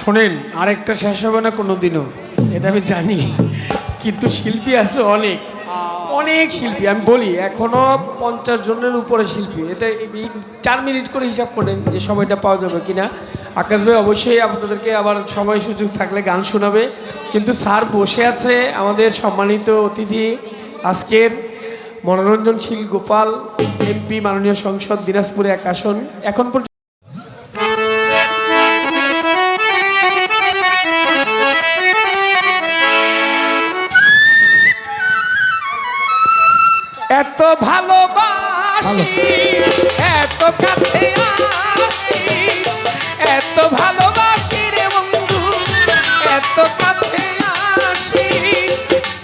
শোনেন, আরেকটা শেষ হবে না কোনো দিনও এটা আমি জানি, কিন্তু শিল্পী আছে অনেক। অনেক শিল্পী, আমি বলি, এখনও পঞ্চাশ জনের উপরে শিল্পী। এটা চার মিনিট করে হিসাব করেন যে সময়টা পাওয়া যাবে কিনা। আকাশ ভাই, অবশ্যই আপনাদেরকে আবার সময় সুযোগ থাকলে গান শোনাবে। কিন্তু স্যার বসে আছে, আমাদের সম্মানিত অতিথি আজকের মনোরঞ্জনশীল গোপাল, এমপি মাননীয় সংসদ দিনাজপুরে এক আসন। এখন পর্যন্ত ভালোবাসি এত কাছে আসি, এত ভালোবাসি রে বন্ধু, এত কাছে আসি।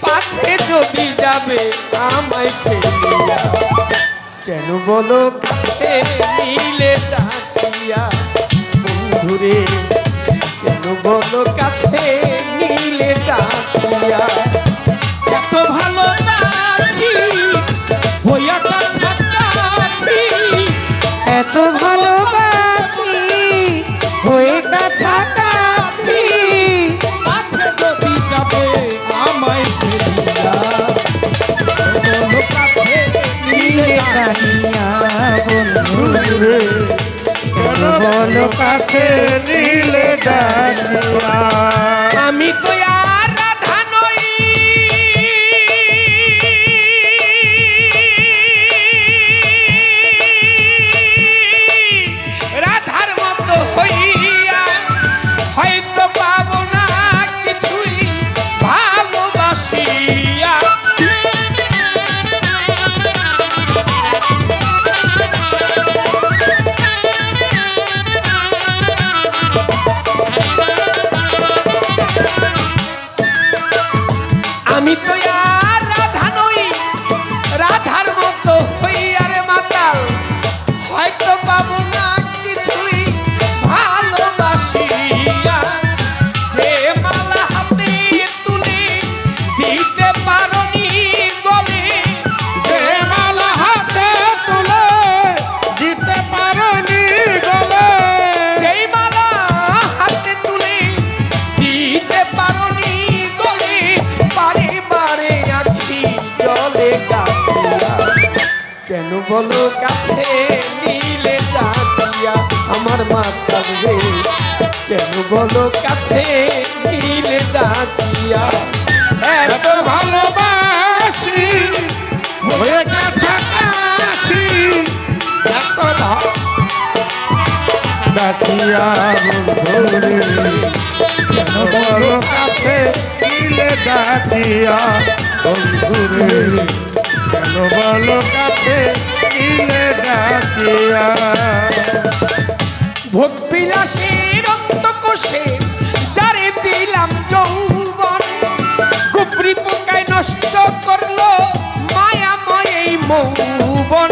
পাছে যদি যাবে আমায় ফেলিয়া, কেন বলো কাছে মিলে ডাকিয়া? বন্ধুরে, কেন বলো কাছে মিলে ডাকিয়া? বন্ধু রে কেন কাছে নীলে আমি তো Santo. বলো কাছে নিলে ডাকিয়া আমার মাথা রে। কেন বলো কাছে নিলে ডাকিয়া? এত ভালোবাসি, হয়ে কাছাকাছি এত ডাকিয়া কাছে দিলে ডাকিয়া বন্ধুরে কেন বলো কাছে দিলে ডাকিয়া। ভোগ বিলাসের অন্তকোষে যারে দিলাম যৌবন। গুপরি পোকায় নষ্ট করল মায়াময় এই মৌবন।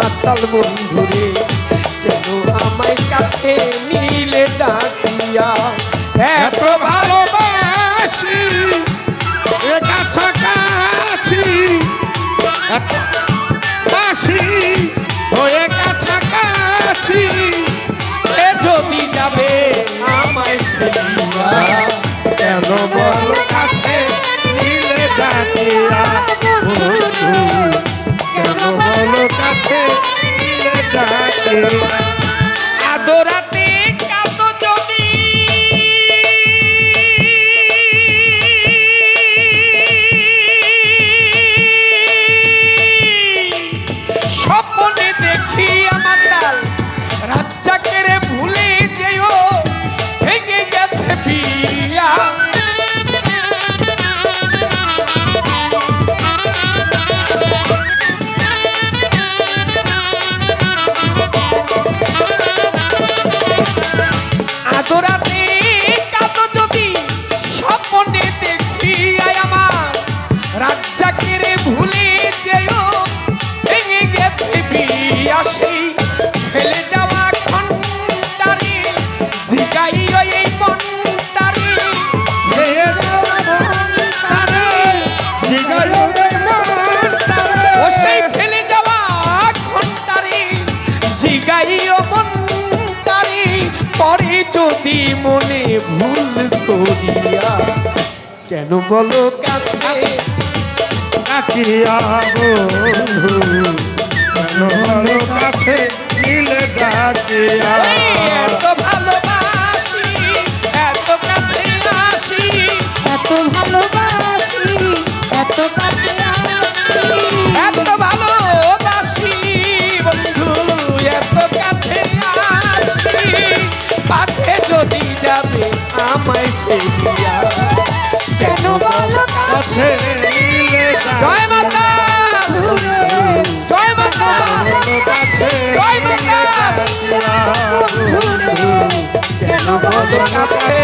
মাতাল বন্ধুরে কেন আমায় কাছে নীলে ডাকিয়া। এত ভালোবাসি কাছাকাছি বাসি হয়ে কাছাকাছি। এ যদি যাবে আমায় ফেলিয়া কেন বল কাছে নীলে ডাকিয়া বন্ধু? বল কাছে আদরাতে যদি মনে ভুল করিয়া কেন বলো কাছে? ডাকিয়া বন্ধু কেন বলো কাছে? ডাকিয়া আমায় কেন বলো কাছে জয় মাতা জয় মাতা কাছে জয় মাতা কেন বলো কাছে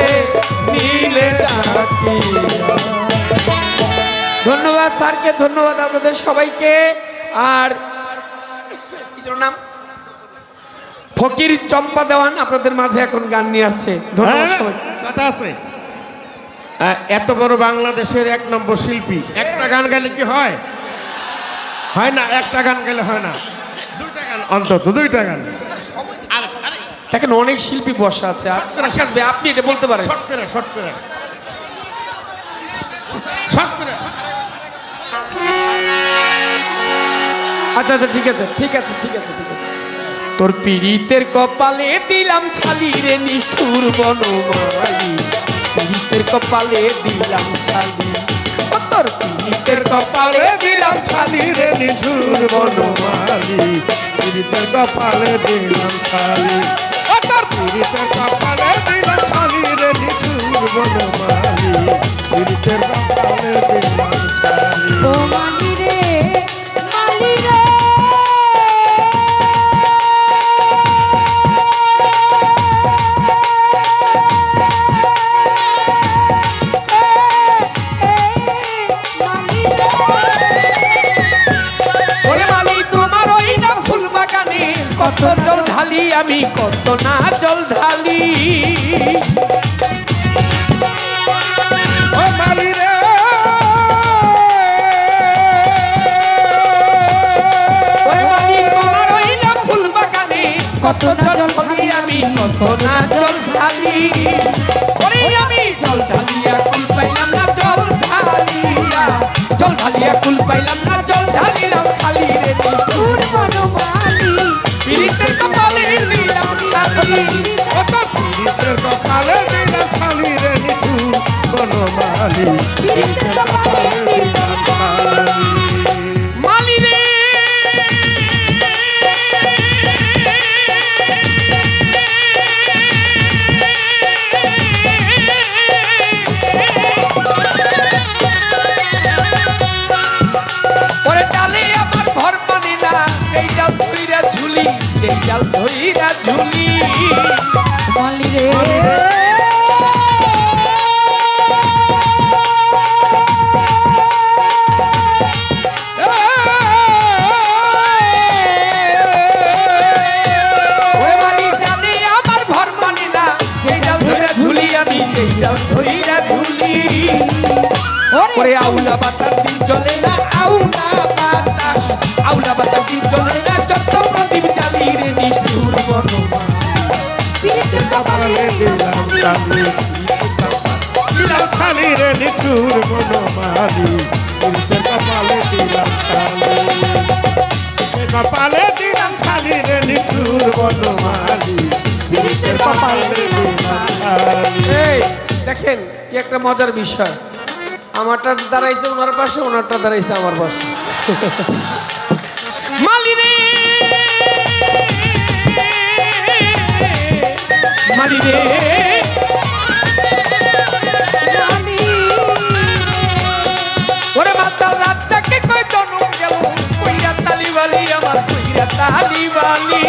নীলে ধন্যবাদ স্যারকে ধন্যবাদ আপনাদের সবাইকে। আর কি নাম? ফকির চম্পা দেওয়ান আপনাদের মাঝে এখন গান নিয়ে আসছে। ধন্যবাদ হ্যাঁ, সবাই আছে। এত বড় বাংলাদেশের এক নম্বর শিল্পী। একটা গান গেলে কি হয়? হয় না একটা গান গেলে হয় না। দুইটা গান অন্তত দুইটা গান। দেখেন অনেক শিল্পী বসা আছে। আপনি এটা বলতে পারেন। শর্ট করে শর্ট করে। শর্ট করে। আচ্ছা আচ্ছা ঠিক আছে ঠিক আছে ঠিক আছে ঠিক আছে। তোর পীড়িতের কপালে দিলাম ছালি রে নিষ্ঠুর বনমালি। কপালে দিলাম ছালি। ও তোর পীড়িতের কপালে দিলাম ছালি রে নিষ্ঠুর বনমালি। পীড়িতের কপালে দিলাম খালি আমি কত না জল ঢালি। ও মালি রে। ওরে মালি তোমার ওই না ফুল বাগানে কত জল ঢালি আমি কত না জল ঢালি। ওরে আমি জল ঢালিয়া কুল পাইলাম না জল ঢালিয়া। জল ঢালিয়া কুল পাইলাম না জল ঢালিলাম খালি কপালে দিলাম খালি রে নিঠুর বনমালি পীড়িতের কপালে দিলাম খালি মালি রে। ওরে ডালে আমার ভর না যেই ডাল ধইরা ঝুলি যেই ডাল ধইরা ঝুলি। মালি রে। ওরে আউলা দিন চলে না আউলা বাতাস আউলা বাতার রে রে দেখেন কি একটা মজার বিষয়। আমারটা দাঁড়াইছে ওনার পাশে, ওনারটা দাঁড়াইছে আমার পাশে। বালি রে। ওরে মাতাল রাজ্জাকে কই জনম গেল? কইরা তালি বালি আমার কইরা তালি বালি।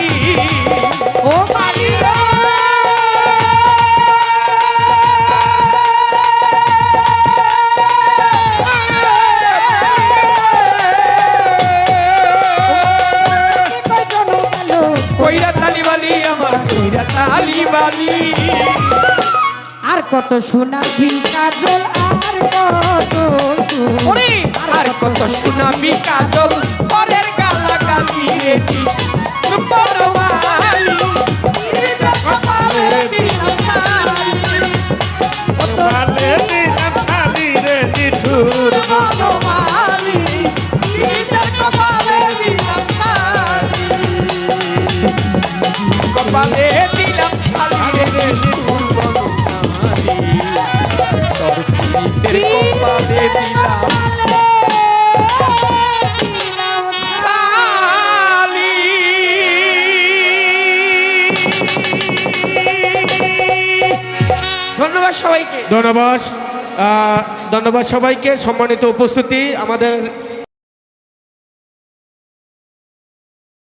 বালি। আর কত সোনা বিল কাজল আর কত ওরে আর কত সুনামি কাজল পরের গালা গালি রে কৃষ্ণ পুলিশের কপালে। দিলাম ধন্যবাদ সবাইকে। ধন্যবাদ। ধন্যবাদ সবাইকে। সম্মানিত উপস্থিতি। আমাদের